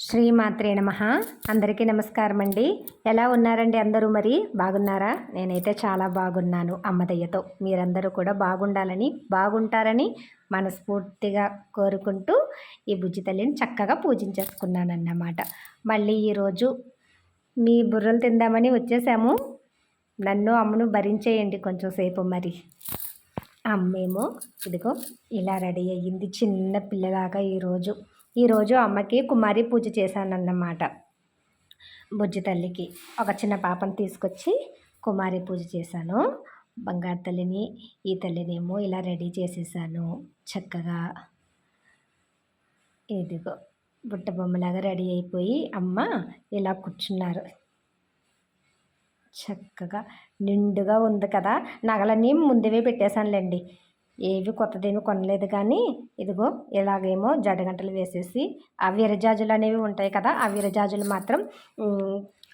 శ్రీమాత్రే నమ. అందరికీ నమస్కారం అండి ఎలా ఉన్నారండి అందరూ మరి? బాగున్నారా? నేనైతే చాలా బాగున్నాను అమ్మదయ్యతో. మీరందరూ కూడా బాగుండాలని బాగుంటారని మనస్ఫూర్తిగా కోరుకుంటూ ఈ బుజ్జి తల్లిని చక్కగా పూజించేసుకున్నానన్నమాట. మళ్ళీ ఈరోజు మీ బుర్రలు తిందామని వచ్చేసాము. నన్ను అమ్మను భరించేయండి కొంచెం సేపు మరి. అమ్మేమో ఇదిగో ఇలా రెడీ అయ్యింది చిన్న పిల్లలాగా ఈరోజు. ఈరోజు అమ్మకి కుమారి పూజ చేశానన్నమాట. బుజ్జి తల్లికి ఒక చిన్న పాపను తీసుకొచ్చి కుమారి పూజ చేశాను. బంగారు తల్లిని ఈ తల్లినేమో ఇలా రెడీ చేసేసాను. చక్కగా ఇదిగో బుట్ట బొమ్మలాగా రెడీ అయిపోయి అమ్మ ఇలా కూర్చున్నారు. చక్కగా నిండుగా ఉంది కదా నగలన్నీ ముందువే పెట్టేశానులేండి. ఏవి కొత్తదేమి కొనలేదు కానీ ఇదిగో ఇలాగేమో జడగంటలు వేసేసి ఆ విరజాజులు అనేవి ఉంటాయి కదా ఆ విరజాజులు మాత్రం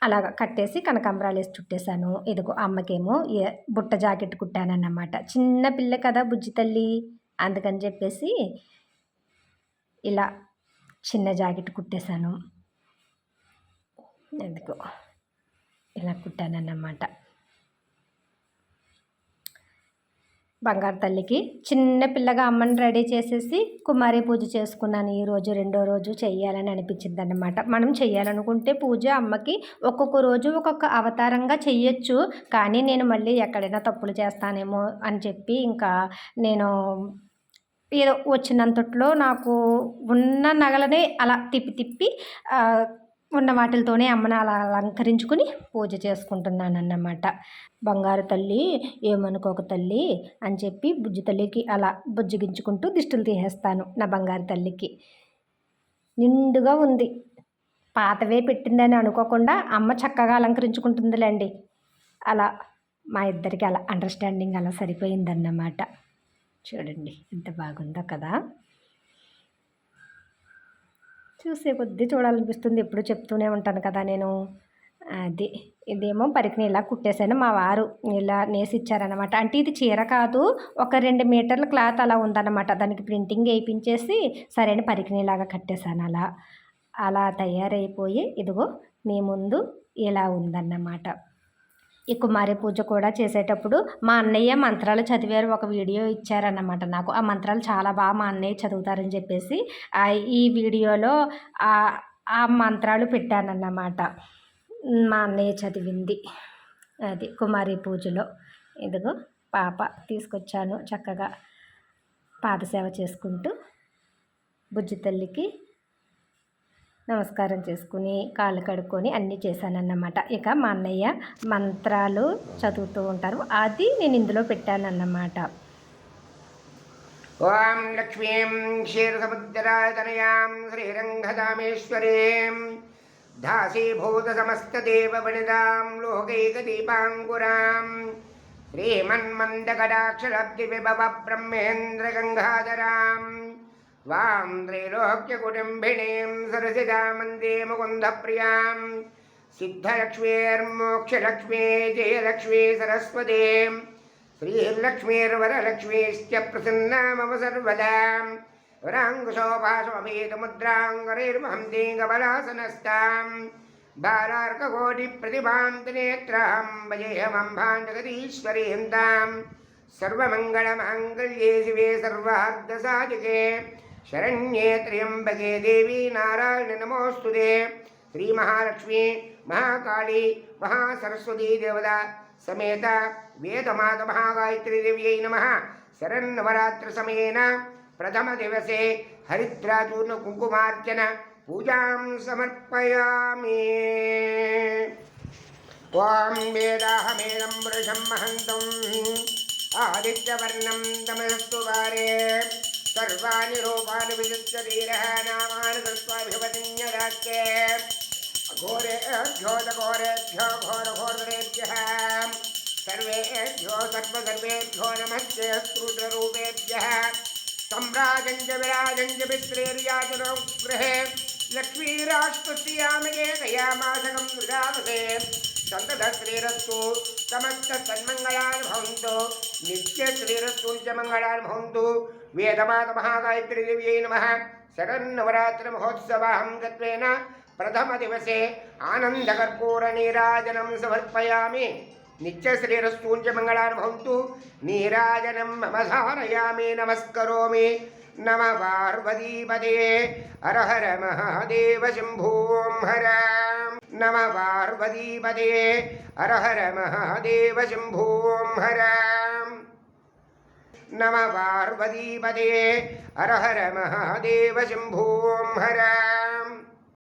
అలాగ కట్టేసి కనకాంబరాలు వేసి చుట్టేశాను. ఇదిగో అమ్మకేమో ఏ- బుట్ట జాకెట్ కుట్టానన్నమాట. చిన్న పిల్ల కదా బుజ్జి తల్లి అందుకని చెప్పేసి ఇలా చిన్న జాకెట్ కుట్టేశాను. ఎందుకో ఇలా కుట్టానన్నమాట. బంగారు తల్లికి. చిన్న పిల్లగా అమ్మని రెడీ చేసేసి కుమారి పూజ చేసుకున్నాను. ఈరోజు రెండో రోజు చేయాలని అనిపించింది అనమాట మనం చేయాలనుకుంటే పూజ అమ్మకి ఒక్కొక్క రోజు ఒక్కొక్క అవతారంగా చెయ్యొచ్చు. కానీ నేను మళ్ళీ ఎక్కడైనా తప్పులు చేస్తానేమో అని చెప్పి ఇంకా నేను ఏదో వచ్చినంతట్లో నాకు ఉన్న నగలనే అలా తిప్పి తిప్పి ఉన్న వాటితోనే అమ్మని అలా అలంకరించుకుని పూజ చేసుకుంటున్నాను అన్నమాట బంగారు తల్లి ఏమనుకోక తల్లి అని చెప్పి బుజ్జి తల్లికి అలా బుజ్జిగించుకుంటూ దిష్టులు తీసేస్తాను నా బంగారు తల్లికి. నిండుగా ఉంది. పాతవే పెట్టిందని అనుకోకుండా అమ్మ చక్కగా అలంకరించుకుంటుందిలేండి. అలా మా ఇద్దరికి అలా అండర్స్టాండింగ్ అలా సరిపోయిందన్నమాట. చూడండి ఎంత బాగుందో కదా. చూసే కొద్దీ చూడాలనిపిస్తుంది. ఎప్పుడు చెప్తూనే ఉంటాను కదా నేను. అది. ఇదేమో పరికిని ఇలా కుట్టేశాను. మా వారు ఇలా నేసి ఇచ్చారనమాట అంటే ఇది చీర కాదు. ఒక రెండు మీటర్ల క్లాత్ అలా ఉందన్నమాట. దానికి ప్రింటింగ్ వేయించేసి సరైన పరికినిలాగా కట్టేశాను అలా. అలా తయారైపోయి ఇదిగో మీ ముందు ఇలా ఉందన్నమాట. ఈ కుమారి పూజ కూడా చేసేటప్పుడు మా అన్నయ్య మంత్రాలు చదివారు ఒక వీడియో ఇచ్చారన్నమాట నాకు. ఆ మంత్రాలు చాలా బాగా మా అన్నయ్య చదువుతారని చెప్పేసి ఈ వీడియోలో ఆ ఆ మంత్రాలు పెట్టానన్నమాట. మా అన్నయ్య చదివింది అది కుమారి పూజలో. ఇదిగో పాప తీసుకొచ్చాను చక్కగా పాదసేవ చేసుకుంటూ బుజ్జి తల్లికి నమస్కారం చేసుకుని కాళ్ళు కడుక్కొని అన్నీ చేశానన్నమాట. ఇక మా అన్నయ్య మంత్రాలు చదువుతూ ఉంటారు. అది నేను ఇందులో పెట్టానన్నమాట. ఓం లక్ష్మీం క్షీరసముద్రాతనయాం శ్రీరంగదామేశ్వరీం దాసీభూతసమస్తదేవవనిదాం లోకైకదీపాంకురాం శ్రీమన్మందకటాక్షలబ్ధివిభవ బ్రహ్మేంద్రగంగాధరాం వాం త్రైలోక్యకుటుంబినీం సరసిదామందే ముకుందప్రియాం సిద్ధలక్ష్మీర్మోక్షలక్ష్మీ జయలక్ష్మీ సరస్వతీం శ్రీలక్ష్మీర్వరలక్ష్మీశ్చ ప్రసన్నా మమ సర్వదా వరాంగుశోభాసమేతముద్రాంగరైర్మహంతీంగబలాసనస్తాం దీంగబలాసనస్తాం త్రినేత్రాం భజేహమంభాం జగదీశ్వరీం తాం సర్వమంగళమాంగళ్యే శివే సర్వార్ధసాధికే శరణ్యే త్ర్యంబకే దేవి నారాయణ నమోస్తుదే శ్రీ మహాలక్ష్మి మహాకాళి మహాసరస్వతీ దేవత సమేత వేదమాత మహాగాయత్రీ దేవ్యై నమ శరన్నవరాత్రి సమయేన ప్రథమ దివసే హరిద్రాచూర్ణ కుంకుమార్చన పూజాం సమర్పయామి ఓం వేదాహమేదం వృషం మహంతం ఆదిత్యవర్ణం తమస్తు వారే सर्वाणि रूपाणि विजुत्सवीरः नामानि अघोरेभ्यो दघोरेभ्यो घोरघोरतरेभ्यः सर्वेभ्यो सर्वसर्वेभ्यो नमस्ते श्रूद्ररूपेभ्यः सम्राजञ्च विराजञ्च विश्रेर्यातनौ गृहे। लक्ष्मीराष्ट्रस्यामिके कयामासकं मृगावसे संतधश्रीरस्तु समस्त तन्मंगलान् भवन्तु नित्यश्रीरस्तुल्यमङ्गलान् भवन्तु वेदमातमहागायत्रीदेव्यै नमः। शरन्नवरात्रमहोत्सवाहं गत्वेन प्रथमदिवसे आनन्दकर्पूरनीराजनं समर्पयामि। नित्यश्रीरस्तूल्यमङ्गलान् भवन्तु नीराजनं मम धारयामि, नमस्करोमि। नम पार्वतीपदे हर हर महादेव शम्भों हर। नम पार्वतीपदे हर हर महादेव शम्भों हर। नम पार्वतीपदे हर हर। महादेव